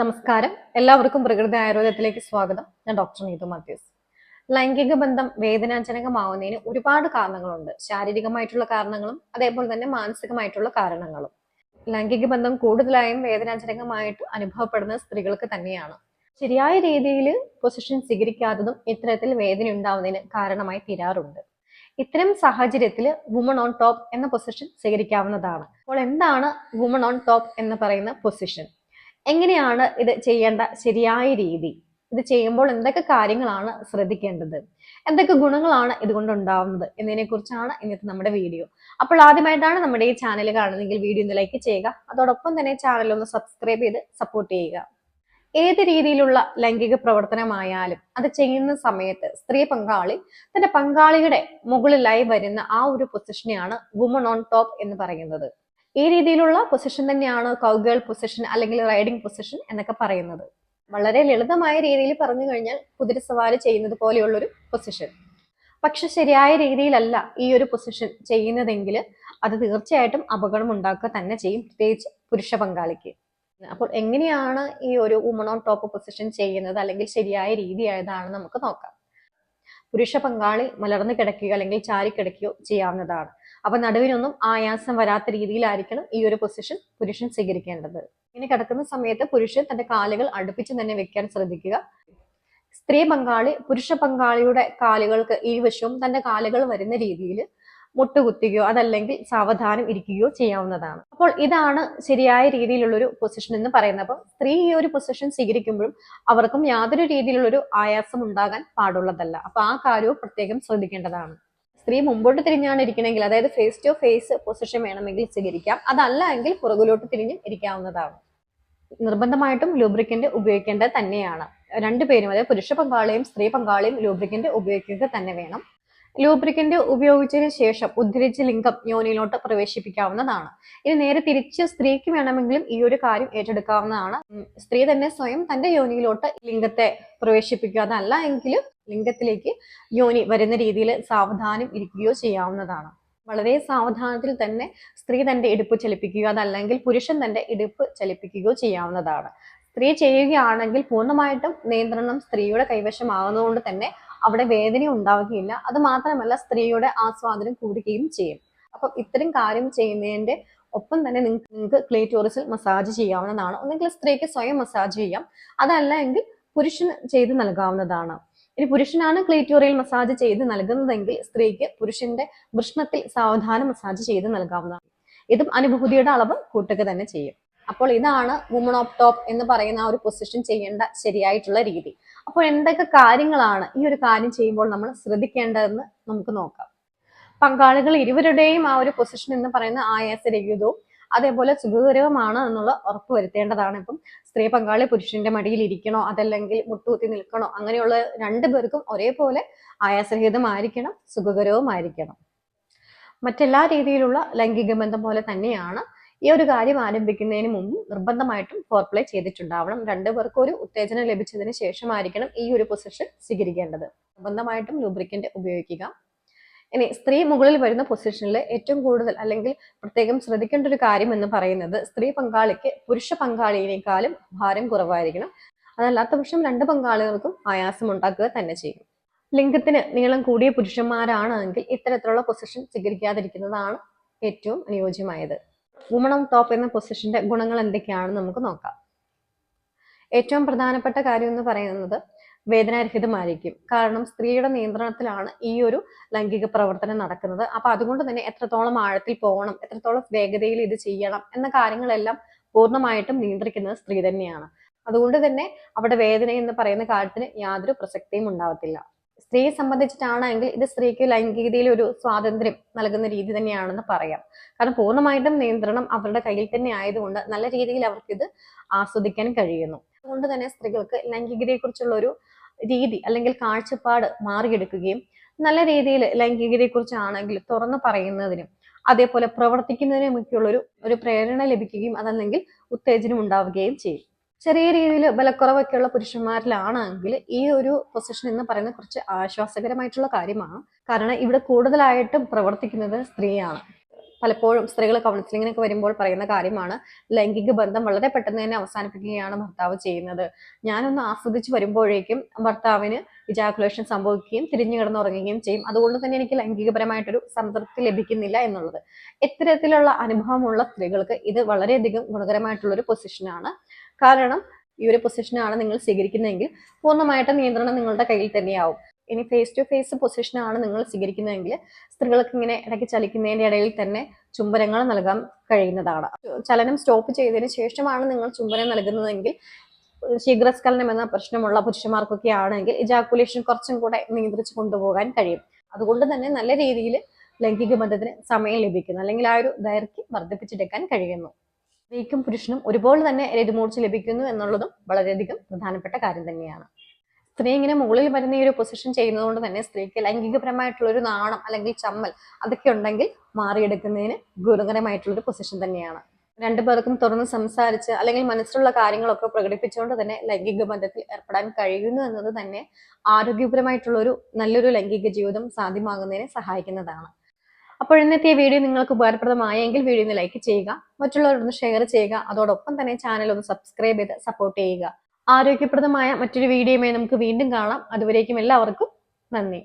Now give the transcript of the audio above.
നമസ്കാരം. എല്ലാവർക്കും പ്രകൃതി ആയുർവേദത്തിലേക്ക് സ്വാഗതം. ഞാൻ ഡോക്ടർ നീതു മാത്യൂസ്. ലൈംഗിക ബന്ധം വേദനാജനകമാവുന്നതിന് ഒരുപാട് കാരണങ്ങളുണ്ട്. ശാരീരികമായിട്ടുള്ള കാരണങ്ങളും അതേപോലെ തന്നെ മാനസികമായിട്ടുള്ള കാരണങ്ങളും. ലൈംഗിക ബന്ധം കൂടുതലായും വേദനാജനകമായിട്ട് അനുഭവപ്പെടുന്ന സ്ത്രീകൾക്ക് തന്നെയാണ്. ശരിയായ രീതിയിൽ പൊസിഷൻ സ്വീകരിക്കാത്തതും ഇത്തരത്തിൽ വേദന ഉണ്ടാവുന്നതിന് കാരണമായി തീരാറുണ്ട്. ഇത്തരം സാഹചര്യത്തിൽ വുമൺ ഓൺ ടോപ്പ് എന്ന പൊസിഷൻ സ്വീകരിക്കാവുന്നതാണ്. അപ്പോൾ എന്താണ് വുമൺ ഓൺ ടോപ്പ് എന്ന് പറയുന്ന പൊസിഷൻ? എങ്ങനെയാണ് ഇത് ചെയ്യേണ്ട ശരിയായ രീതി? ഇത് ചെയ്യുമ്പോൾ എന്തൊക്കെ കാര്യങ്ങളാണ് ശ്രദ്ധിക്കേണ്ടത്? എന്തൊക്കെ ഗുണങ്ങളാണ് ഇതുകൊണ്ട് ഉണ്ടാവുന്നത് എന്നതിനെ കുറിച്ചാണ് ഇന്നത്തെ നമ്മുടെ വീഡിയോ. അപ്പോൾ ആദ്യമായിട്ടാണ് നമ്മുടെ ഈ ചാനൽ കാണുന്നതെങ്കിൽ വീഡിയോ ഒന്ന് ലൈക്ക് ചെയ്യുക. അതോടൊപ്പം തന്നെ ചാനൽ ഒന്ന് സബ്സ്ക്രൈബ് ചെയ്ത് സപ്പോർട്ട് ചെയ്യുക. ഏത് രീതിയിലുള്ള ലൈംഗിക പ്രവർത്തനമായാലും അത് ചെയ്യുന്ന സമയത്ത് സ്ത്രീ പങ്കാളി തന്റെ പങ്കാളിയുടെ മുകളിലായി വരുന്ന ആ ഒരു പൊസിഷനെയാണ് വുമൺ ഓൺ ടോപ്പ് എന്ന് പറയുന്നത്. ഈ രീതിയിലുള്ള പൊസിഷൻ തന്നെയാണ് കൗഗേൾ പൊസിഷൻ അല്ലെങ്കിൽ റൈഡിംഗ് പൊസിഷൻ എന്നൊക്കെ പറയുന്നത്. വളരെ ലളിതമായ രീതിയിൽ പറഞ്ഞു കഴിഞ്ഞാൽ കുതിരസവാരി ചെയ്യുന്നത് പോലെയുള്ളൊരു പൊസിഷൻ പക്ഷെ ശരിയായ രീതിയിലല്ല ഈ ഒരു പൊസിഷൻ ചെയ്യുന്നതെങ്കിൽ അത് തീർച്ചയായിട്ടും അപകടം ഉണ്ടാക്കുക തന്നെ ചെയ്യും പ്രത്യേകിച്ച് പുരുഷ പങ്കാളിക്ക്. അപ്പോൾ എങ്ങനെയാണ് ഈ ഒരു വുമൺ ഓൺ ടോപ്പ് പൊസിഷൻ ചെയ്യുന്നത് അല്ലെങ്കിൽ ശരിയായ രീതി നമുക്ക് നോക്കാം. പുരുഷ പങ്കാളി മലർന്നു കിടക്കുകയോ അല്ലെങ്കിൽ ചാരി കിടക്കുകയോ ചെയ്യാവുന്നതാണ്. അപ്പൊ നടുവിനൊന്നും ആയാസം വരാത്ത രീതിയിലായിരിക്കണം ഈ ഒരു പൊസിഷൻ പുരുഷൻ സ്വീകരിക്കേണ്ടത്. ഇങ്ങനെ കിടക്കുന്ന സമയത്ത് പുരുഷൻ തന്റെ കാലുകൾ അടുപ്പിച്ച് തന്നെ വെക്കാൻ ശ്രദ്ധിക്കുക. സ്ത്രീ പങ്കാളി പുരുഷ പങ്കാളിയുടെ കാലുകൾക്ക് ഈ വശവും തന്റെ കാലുകൾ വരുന്ന രീതിയിൽ മുട്ടുകുത്തുകയോ അതല്ലെങ്കിൽ സാവധാനം ഇരിക്കുകയോ ചെയ്യാവുന്നതാണ്. അപ്പോൾ ഇതാണ് ശരിയായ രീതിയിലുള്ള ഒരു പൊസിഷൻ എന്ന് പറയുന്നത്. അപ്പം സ്ത്രീ ഈ ഒരു പൊസിഷൻ സ്വീകരിക്കുമ്പോഴും അവർക്കും യാതൊരു രീതിയിലുള്ളൊരു ആയാസം ഉണ്ടാകാൻ പാടുള്ളതല്ല. അപ്പൊ ആ കാര്യവും പ്രത്യേകം ശ്രദ്ധിക്കേണ്ടതാണ്. സ്ത്രീ മുമ്പോട്ട് തിരിഞ്ഞാണ് ഇരിക്കണമെങ്കിൽ അതായത് ഫേസ് ടു ഫേസ് പൊസിഷൻ വേണമെങ്കിൽ സ്വീകരിക്കാം അതല്ല എങ്കിൽ പുറകിലോട്ട് തിരിഞ്ഞും ഇരിക്കാവുന്നതാണ്. നിർബന്ധമായിട്ടും ലൂബ്രിക്കന്റ് ഉപയോഗിക്കേണ്ടത് തന്നെയാണ്. രണ്ടുപേരും അതായത് പുരുഷ പങ്കാളിയും സ്ത്രീ പങ്കാളിയും ലൂബ്രിക്കന്റ് ഉപയോഗിക്കുക തന്നെ വേണം. ലൂബ്രിക്കന്റ് ഉപയോഗിച്ചതിന് ശേഷം ഉദ്ധരിച്ച ലിംഗം യോനിയിലോട്ട് പ്രവേശിപ്പിക്കാവുന്നതാണ്. ഇനി നേരെ തിരിച്ച് സ്ത്രീക്ക് വേണമെങ്കിലും ഈ ഒരു കാര്യം ഏറ്റെടുക്കാവുന്നതാണ്. സ്ത്രീ തന്നെ സ്വയം തന്റെ യോനിയിലോട്ട് ലിംഗത്തെ പ്രവേശിപ്പിക്കുക. അതല്ല എങ്കിൽ ലിംഗത്തിലേക്ക് യോനി വരുന്ന രീതിയിൽ സാവധാനം ഇരിക്കുകയോ ചെയ്യാവുന്നതാണ്. വളരെ സാവധാനത്തിൽ തന്നെ സ്ത്രീ തന്റെ ഇടുപ്പ് ചലിപ്പിക്കുകയോ അതല്ലെങ്കിൽ പുരുഷൻ തന്റെ ഇടുപ്പ് ചലിപ്പിക്കുകയോ ചെയ്യാവുന്നതാണ്. സ്ത്രീ ചെയ്യുകയാണെങ്കിൽ പൂർണമായിട്ടും നിയന്ത്രണം സ്ത്രീയുടെ കൈവശമാകുന്നതുകൊണ്ട് തന്നെ അവിടെ വേദന ഉണ്ടാവുകയില്ല. അത് മാത്രമല്ല സ്ത്രീയുടെ ആസ്വാദനം കൂടുകയും ചെയ്യും. അപ്പം ഇത്തരം കാര്യം ചെയ്യുന്നതിന്റെ ഒപ്പം തന്നെ നിങ്ങൾക്ക് ക്ലേറ്റോറിസിൽ മസാജ് ചെയ്യാവുന്നതാണ്. ഒന്നെങ്കിൽ സ്ത്രീക്ക് സ്വയം മസാജ് ചെയ്യാം. അതല്ല എങ്കിൽ പുരുഷന് ചെയ്ത് നൽകാവുന്നതാണ്. ഇനി പുരുഷനാണ് ക്ലേറ്റോറിയൽ മസാജ് ചെയ്ത് നൽകുന്നതെങ്കിൽ സ്ത്രീക്ക് പുരുഷന്റെ വൃഷ്ണത്തിൽ സാവധാന മസാജ് ചെയ്ത് നൽകാവുന്നതാണ്. ഇതും അനുഭൂതിയുടെ അളവ് കൂട്ടുക തന്നെ ചെയ്യും. അപ്പോൾ ഇതാണ് വുമൺ ഓഫ് ടോപ്പ് എന്ന് പറയുന്ന ആ ഒരു പൊസിഷൻ ചെയ്യേണ്ട ശരിയായിട്ടുള്ള രീതി. അപ്പോൾ എന്തൊക്കെ കാര്യങ്ങളാണ് ഈ ഒരു കാര്യം ചെയ്യുമ്പോൾ നമ്മൾ ശ്രദ്ധിക്കേണ്ടതെന്ന് നമുക്ക് നോക്കാം. പങ്കാളികൾ ഇരുവരുടെയും ആ ഒരു പൊസിഷൻ എന്ന് പറയുന്ന ആയാസരഹിതവും അതേപോലെ സുഖകരവുമാണ് എന്നുള്ള ഉറപ്പ് വരുത്തേണ്ടതാണ്. ഇപ്പം സ്ത്രീ പങ്കാളി പുരുഷന്റെ മടിയിൽ ഇരിക്കണോ? അതല്ലെങ്കിൽ മുട്ടുകുത്തി നിൽക്കണോ? അങ്ങനെയുള്ള രണ്ടു പേർക്കും ഒരേപോലെ ആയാസരഹിതമായിരിക്കണം സുഖകരവുമായിരിക്കണം. മറ്റെല്ലാ രീതിയിലുള്ള ലൈംഗിക ബന്ധം പോലെ തന്നെയാണ് ഈ ഒരു കാര്യം ആരംഭിക്കുന്നതിന് മുമ്പ് നിർബന്ധമായിട്ടും ഫോർപ്ലേ ചെയ്തിട്ടുണ്ടാവണം. രണ്ടുപേർക്കും ഒരു ഉത്തേജനം ലഭിച്ചതിന് ശേഷമായിരിക്കണം ഈ ഒരു പൊസിഷൻ സ്വീകരിക്കേണ്ടത്. നിർബന്ധമായിട്ടും ലൂബ്രിക്കന്റ് ഉപയോഗിക്കുക. ഇനി സ്ത്രീ മുകളിൽ വരുന്ന പൊസിഷനിൽ ഏറ്റവും കൂടുതൽ അല്ലെങ്കിൽ പ്രത്യേകം ശ്രദ്ധിക്കേണ്ട ഒരു കാര്യം എന്ന് പറയുന്നത് സ്ത്രീ പങ്കാളിക്ക് പുരുഷ പങ്കാളിയേക്കാളും ഭാരം കുറവായിരിക്കണം. അതല്ലാത്ത പക്ഷം രണ്ട് പങ്കാളികൾക്കും ആയാസം ഉണ്ടാക്കുക തന്നെ ചെയ്യും. ലിംഗത്തിന് നീളം കൂടിയ പുരുഷന്മാരാണെങ്കിൽ ഇത്തരത്തിലുള്ള പൊസിഷൻ സ്വീകരിക്കാതിരിക്കുന്നതാണ് ഏറ്റവും അനുയോജ്യമായത്. വുമൺ ഓൺ ടോപ്പ് എന്ന പൊസിഷന്റെ ഗുണങ്ങൾ എന്തൊക്കെയാണെന്ന് നമുക്ക് നോക്കാം. ഏറ്റവും പ്രധാനപ്പെട്ട കാര്യം എന്ന് പറയുന്നത് വേദനാരഹിതമായിരിക്കും. കാരണം സ്ത്രീയുടെ നിയന്ത്രണത്തിലാണ് ഈ ഒരു ലൈംഗിക പ്രവർത്തനം നടക്കുന്നത്. അപ്പൊ അതുകൊണ്ട് തന്നെ എത്രത്തോളം ആഴത്തിൽ പോകണം എത്രത്തോളം വേഗതയിൽ ഇത് ചെയ്യണം എന്ന കാര്യങ്ങളെല്ലാം പൂർണമായിട്ടും നിയന്ത്രിക്കുന്നത് സ്ത്രീ തന്നെയാണ്. അതുകൊണ്ട് തന്നെ അവിടെ വേദന എന്ന് പറയുന്ന കാര്യത്തിന് യാതൊരു പ്രസക്തിയും ഉണ്ടാവത്തില്ല. സ്ത്രീയെ സംബന്ധിച്ചിട്ടാണെങ്കിൽ ഇത് സ്ത്രീക്ക് ലൈംഗികതയിൽ ഒരു സ്വാതന്ത്ര്യം നൽകുന്ന രീതി തന്നെയാണെന്ന് പറയാം. കാരണം പൂർണമായിട്ടും നിയന്ത്രണം അവരുടെ കയ്യിൽ തന്നെ ആയതുകൊണ്ട് നല്ല രീതിയിൽ അവർക്ക് ഇത് ആസ്വദിക്കാൻ കഴിയുന്നു. അതുകൊണ്ട് തന്നെ സ്ത്രീകൾക്ക് ലൈംഗികതയെക്കുറിച്ചുള്ള ഒരു രീതി അല്ലെങ്കിൽ കാഴ്ചപ്പാട് മാറിയെടുക്കുകയും നല്ല രീതിയിൽ ലൈംഗികതയെക്കുറിച്ചാണെങ്കിൽ തുറന്നു പറയുന്നതിനും അതേപോലെ പ്രവർത്തിക്കുന്നതിനുമൊക്കെയുള്ള ഒരു ഒരു പ്രേരണ ലഭിക്കുകയും അതല്ലെങ്കിൽ ഉത്തേജനം ഉണ്ടാവുകയും ചെയ്യും. ചെറിയ രീതിയിൽ ബലക്കുറവൊക്കെയുള്ള പുരുഷന്മാരിലാണെങ്കിൽ ഈ ഒരു പൊസിഷൻ എന്ന് പറയുന്നത് കുറച്ച് ആശ്വാസകരമായിട്ടുള്ള കാര്യമാണ്. കാരണം ഇവിടെ കൂടുതലായിട്ടും പ്രവർത്തിക്കുന്നത് സ്ത്രീയാണ്. പലപ്പോഴും സ്ത്രീകൾ കൗൺസിലിങ്ങിനൊക്കെ വരുമ്പോൾ പറയുന്ന കാര്യമാണ് ലൈംഗിക ബന്ധം വളരെ പെട്ടെന്ന് തന്നെ അവസാനിപ്പിക്കുകയാണ് ഭർത്താവ് ചെയ്യുന്നത്. ഞാനൊന്ന് ആസ്വദിച്ച് വരുമ്പോഴേക്കും ഭർത്താവിന് ഇജാക്കുലേഷൻ സംഭവിക്കുകയും തിരിഞ്ഞു കിടന്നുറങ്ങുകയും ചെയ്യും. അതുകൊണ്ട് തന്നെ എനിക്ക് ലൈംഗികപരമായിട്ടൊരു സംതൃപ്തി ലഭിക്കുന്നില്ല എന്നുള്ളത്. ഇത്തരത്തിലുള്ള അനുഭവമുള്ള സ്ത്രീകൾക്ക് ഇത് വളരെയധികം ഗുണകരമായിട്ടുള്ള ഒരു പൊസിഷനാണ് കാരണം ഈ ഒരു പൊസിഷനാണ് നിങ്ങൾ സ്വീകരിക്കുന്നതെങ്കിൽ പൂർണമായിട്ട് നിയന്ത്രണം നിങ്ങളുടെ കയ്യിൽ തന്നെയാവും. ഇനി ഫേസ് ടു ഫേസ് ആണ് നിങ്ങൾ സ്വീകരിക്കുന്നതെങ്കിൽ സ്ത്രീകൾക്ക് ഇങ്ങനെ ഇടയ്ക്ക് ചലിക്കുന്നതിന്റെ ഇടയിൽ തന്നെ ചുംബനങ്ങൾ നൽകാൻ കഴിയുന്നതാണ്. ചലനം സ്റ്റോപ്പ് ചെയ്തതിന് ശേഷമാണ് നിങ്ങൾ ചുംബനം നൽകുന്നതെങ്കിൽ ശീഘ്രസ്ഖലനം എന്ന പ്രശ്നമുള്ള പുരുഷന്മാർക്കൊക്കെ ആണെങ്കിൽ ഇജാക്കുലേഷൻ കുറച്ചും കൂടെ നിയന്ത്രിച്ച് കൊണ്ടുപോകാൻ കഴിയും. അതുകൊണ്ട് തന്നെ നല്ല രീതിയിൽ ലൈംഗിക ബന്ധത്തിന് സമയം ലഭിക്കുന്നു. അല്ലെങ്കിൽ ആ ഒരു ദൈർഘ്യം വർദ്ധിപ്പിച്ചെടുക്കാൻ കഴിയുന്നു. സ്ത്രീക്കും പുരുഷനും ഒരുപോലെ തന്നെ രതിമൂർച്ച ലഭിക്കുന്നു എന്നുള്ളതും വളരെയധികം പ്രധാനപ്പെട്ട കാര്യം തന്നെയാണ്. സ്ത്രീ ഇങ്ങനെ മുകളിൽ വരുന്ന ഈ ഒരു പൊസിഷൻ ചെയ്യുന്നതുകൊണ്ട് തന്നെ സ്ത്രീക്ക് ലൈംഗികപരമായിട്ടുള്ള ഒരു നാണം അല്ലെങ്കിൽ ചമ്മൽ അതൊക്കെ ഉണ്ടെങ്കിൽ മാറിയെടുക്കുന്നതിന് ഗുണകരമായിട്ടുള്ള ഒരു പൊസിഷൻ തന്നെയാണ്. രണ്ടു പേർക്കും തുറന്ന് സംസാരിച്ച് അല്ലെങ്കിൽ മനസ്സിലുള്ള കാര്യങ്ങളൊക്കെ പ്രകടിപ്പിച്ചുകൊണ്ട് തന്നെ ലൈംഗിക ബന്ധത്തിൽ ഏർപ്പെടാൻ കഴിയുന്നു എന്നത് തന്നെ ആരോഗ്യപരമായിട്ടുള്ള ഒരു നല്ലൊരു ലൈംഗിക ജീവിതം സാധ്യമാകുന്നതിനെ സഹായിക്കുന്നതാണ്. അപ്പോൾ ഇന്നത്തെ വീഡിയോ നിങ്ങൾക്ക് ഉപകാരപ്രദമായെങ്കിൽ വീഡിയോ ഒന്ന് ലൈക്ക് ചെയ്യുക മറ്റുള്ളവരൊന്ന് ഷെയർ ചെയ്യുക അതോടൊപ്പം തന്നെ ചാനൽ ഒന്ന് സബ്സ്ക്രൈബ് ചെയ്ത് സപ്പോർട്ട് ചെയ്യുക. ആരോഗ്യപ്രദമായ മറ്റൊരു വീഡിയോയുമായി നമുക്ക് വീണ്ടും കാണാം. അതുവരേക്കും എല്ലാവർക്കും നന്ദി.